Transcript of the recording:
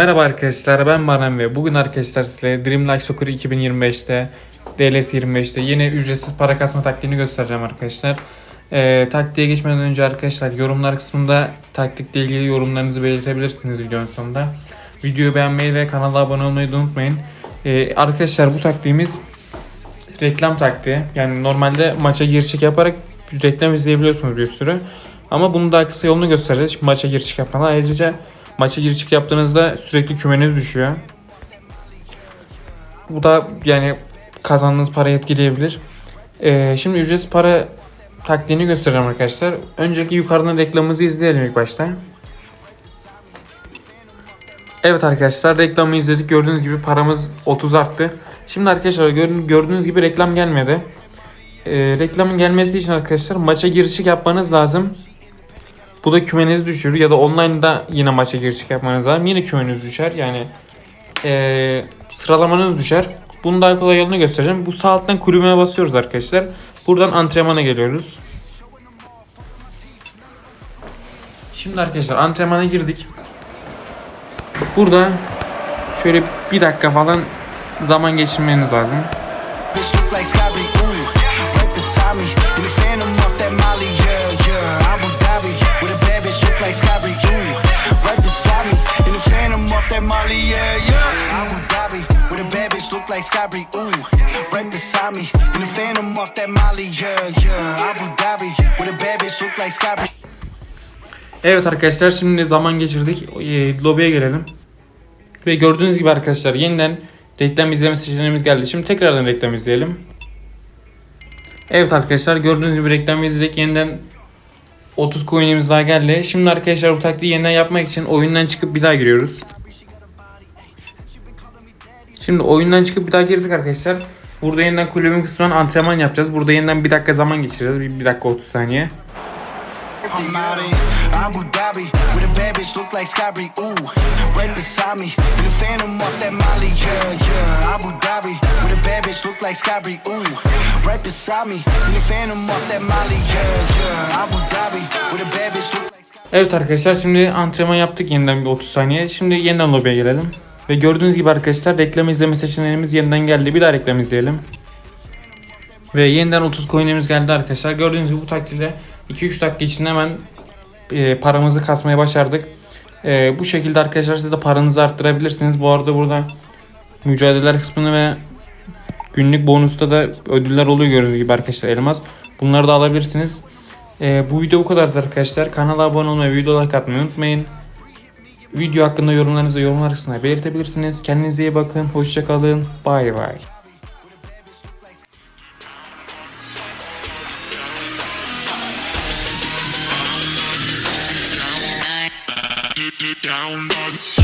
Merhaba arkadaşlar ben Baran ve bugün arkadaşlar size Dream Life Soccer 2025'te DLS 25'te yeni ücretsiz para kasma taktiğini göstereceğim arkadaşlar. Ee, taktiğe geçmeden önce arkadaşlar yorumlar kısmında taktikle ilgili yorumlarınızı belirtebilirsiniz videonun sonunda. Videoyu beğenmeyi ve kanala abone olmayı da unutmayın. Ee, arkadaşlar bu taktiğimiz reklam taktiği. Yani normalde maça giriş çık yaparak reklam izleyebiliyorsunuz bir sürü. Ama bunun daha kısa yolunu göstereceğiz. Şimdi maça giriş çık yapmadan. Ayrıca maça giriş çık yaptığınızda sürekli kümeniz düşüyor. Bu da yani kazandığınız parayı etkileyebilir. Ee, şimdi ücretsiz para taktiğini göstereceğim arkadaşlar. Önceki yukarıdan reklamımızı izleyelim ilk başta. Evet arkadaşlar reklamı izledik. Gördüğünüz gibi paramız 30 arttı. Şimdi arkadaşlar gör- gördüğünüz gibi reklam gelmedi. Ee, reklamın gelmesi için arkadaşlar maça girişik yapmanız lazım. Bu da kümenizi düşürür ya da online'da yine maça girişik yapmanız lazım. Yine kümeniz düşer. Yani ee, sıralamanız düşer. Bunun daha kolay yolunu göstereceğim. Bu sağ alttan kulübüme basıyoruz arkadaşlar. Buradan antrenmana geliyoruz. Şimdi arkadaşlar antrenmana girdik. Burada şöyle bir dakika falan zaman geçirmeniz lazım. Like Scotty, ooh, right beside me. In the phantom off that Molly, yeah, yeah. Abu Dhabi, with a bad bitch look like Scotty. Evet arkadaşlar şimdi zaman geçirdik. E, lobiye gelelim. Ve gördüğünüz gibi arkadaşlar yeniden reklam izleme seçeneğimiz geldi. Şimdi tekrardan reklam izleyelim. Evet arkadaşlar gördüğünüz gibi reklam izledik. Yeniden 30 coin'imiz daha geldi. Şimdi arkadaşlar bu taktiği yeniden yapmak için oyundan çıkıp bir daha giriyoruz. Şimdi oyundan çıkıp bir daha girdik arkadaşlar. Burada yeniden kulübün kısmından antrenman yapacağız. Burada yeniden bir dakika zaman geçireceğiz. Bir, bir dakika 30 saniye. Evet arkadaşlar şimdi antrenman yaptık yeniden bir 30 saniye. Şimdi yeniden lobiye gelelim. Ve gördüğünüz gibi arkadaşlar reklam izleme seçeneğimiz yeniden geldi. Bir daha reklam izleyelim. Ve yeniden 30 coin'imiz geldi arkadaşlar. Gördüğünüz gibi bu takdirde 2-3 dakika içinde hemen e, paramızı kasmaya başardık. E, bu şekilde arkadaşlar siz de paranızı arttırabilirsiniz. Bu arada burada mücadeleler kısmını ve günlük bonusta da ödüller oluyor gördüğünüz gibi arkadaşlar elmas. Bunları da alabilirsiniz. E, bu video bu kadardı arkadaşlar. Kanala abone olmayı, video like atmayı unutmayın. Video hakkında yorumlarınızı yorumlar kısmına belirtebilirsiniz. Kendinize iyi bakın. Hoşçakalın. Bay bay. down, dog,